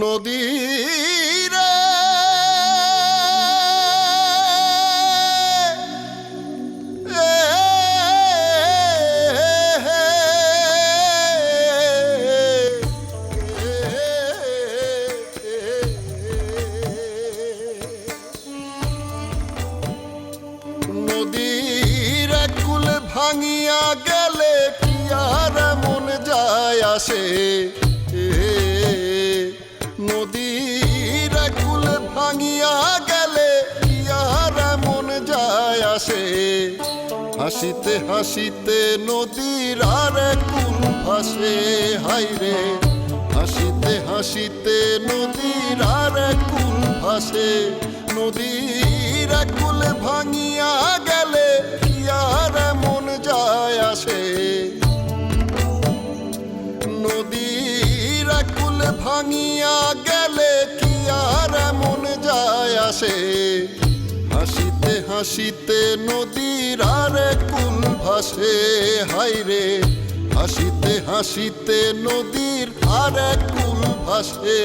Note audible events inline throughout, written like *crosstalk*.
নদীর নদীর কুল ভাঙিয়া গেলে কি আর মন যায় আসে? হাসিতে হাসিতে নদীর আর কুল ভাসে হাইরে হাসিতে হাসিতে নদীর আর কুল ভাসে, নদীর কুল ভাঙিয়া গেলে কি আর মন যায় আসে? নদীর কুল ভাঙিয়া গেলে কি আর মন যায় আসে? হাসিতে নদীর আর কুল ভাসে? হাইরে হাসিতে হাসিতে নদীর আর কুল ভাসে?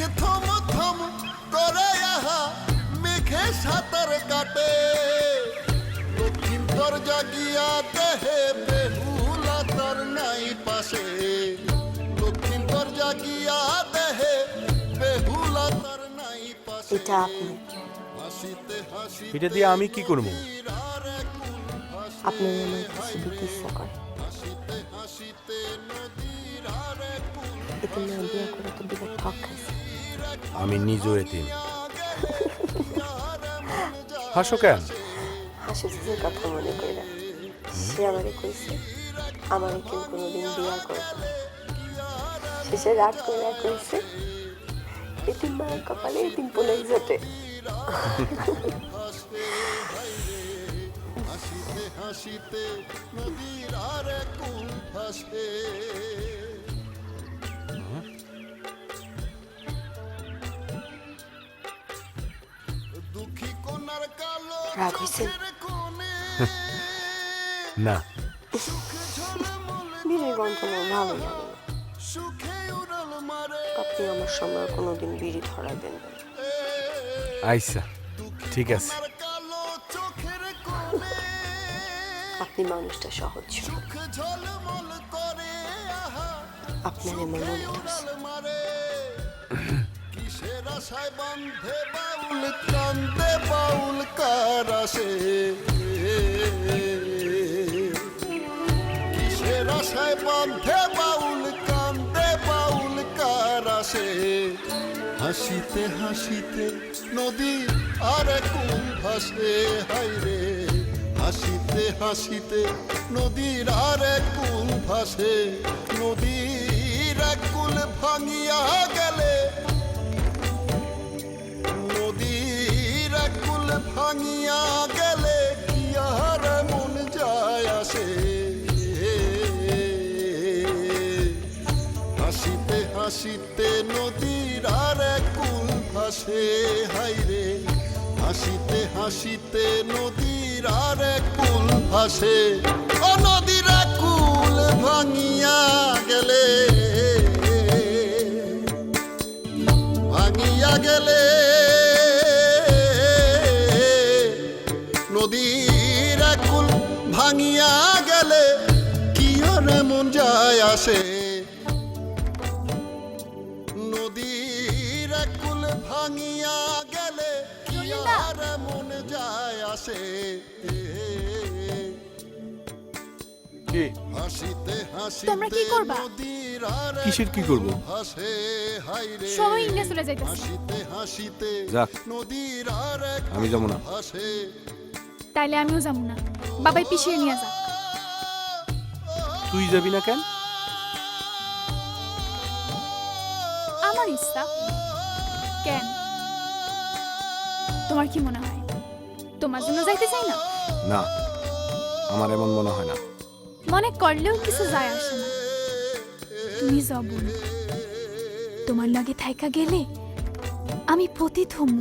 মেঘ থম থম করে আহা মেঘে সাঁতার কাটে দক্ষিণ তর জাগিয়া দেহে বেহুলা তর নাই পাশে দক্ষিণ তর জাগিয়া দেহে বেহুলা তর নাই পাশে এটা আপনি। হাসিতে হাসিতে এটা দিয়ে আমি কি করব আপনার আমার কিছু দিতে ইচ্ছা করে এতে মেয়ে বিয়ে করে তো বিরাট ঠক খাইছে। আমি নিজেও এতিম। *laughs* হাসো কেন? হাসির যে কথা মনে করে না সে আমারে কইছে আমারে কেউ কোনোদিন বিয়া করবে না। শেষে রাত করে কইছে এতিম মায়ের কপালে এতিম পোলাই জোটে। হাসিতে হাসিতে নদীর আর কুল ভাসে। রাগ কোণে না বিড়ির গন্ধ আমার ভালো লাগে না আপনি আমার সময় কোনোদিন বিড়ি ধরাবেন না আইসা ঠিক আছে আপনি মানুষটা সহজ আপনার এমন মনে ধরছে বাউল কান্দে বাউল কারাসে কিসের আশায় বান্ধে বাউল কান্দে বাউল কারাসে হাসিতে হাসিতে নদী আর কুল ভাসে হাইরে হাসিতে হাসিতে নদীর আর কুল ভাসে, নদীর কুল ভাঙিয়া গেলে ভাঙিয়া গেলে কি আর মন যায় আসে? হাসিতে হাসিতে নদীর আর কুল ভাসে হাইরে হাসিতে হাসিতে নদীর আর কুল ভাসে। ও নদীর কুল ভাঙিয়া গেলে ভাঙিয়া গেলে নদীর কুল ভাঙিয়া গেলে কি আর মন যায় আসে? নদীর কুল ভাঙিয়া গেলে কি আর মন যায় আসে? কি? হাসিতে হাসিতে তোমরা কি করবা? নদীর আর কিসের কি করব? ভাসে হাই রে। সবাই ইন্ডিয়া চলে যাইতেছে। হাসিতে হাসিতে যাক। নদীর আর এক আমি যাব না। ভাসে। তাইলে আমিও যাব না। বাবাই পিছিয়ে নিয়ে যা তুই যাবি না কেন? আমার ইচ্ছা। কেন? তোমার কি মনে হয়? তোমার জন্য যাইতে চাই না? না আমার এমন মনে হয় না। মনে করলেও কিছু যায় আসে না। তুমি যাব তোমার লাগে থাইকা গেলে আমি পতিত হম।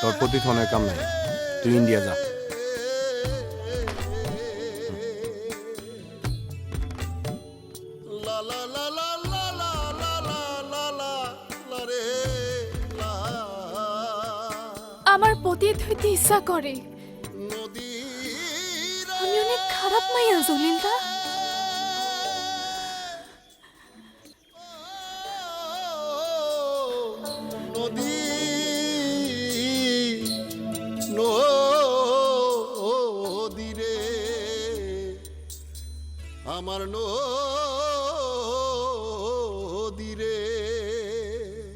তোর প্রতি থনের কাম নাই। তুই ইন্ডিয়া যা। লা লা লা লা লা লা লা লা লা লা লা রে লা আমার পতিত হইতে ইচ্ছা করে নদীর আমি অনেক খারাপ মাইয়া জলিলদা নদী নদী রে আমার নদী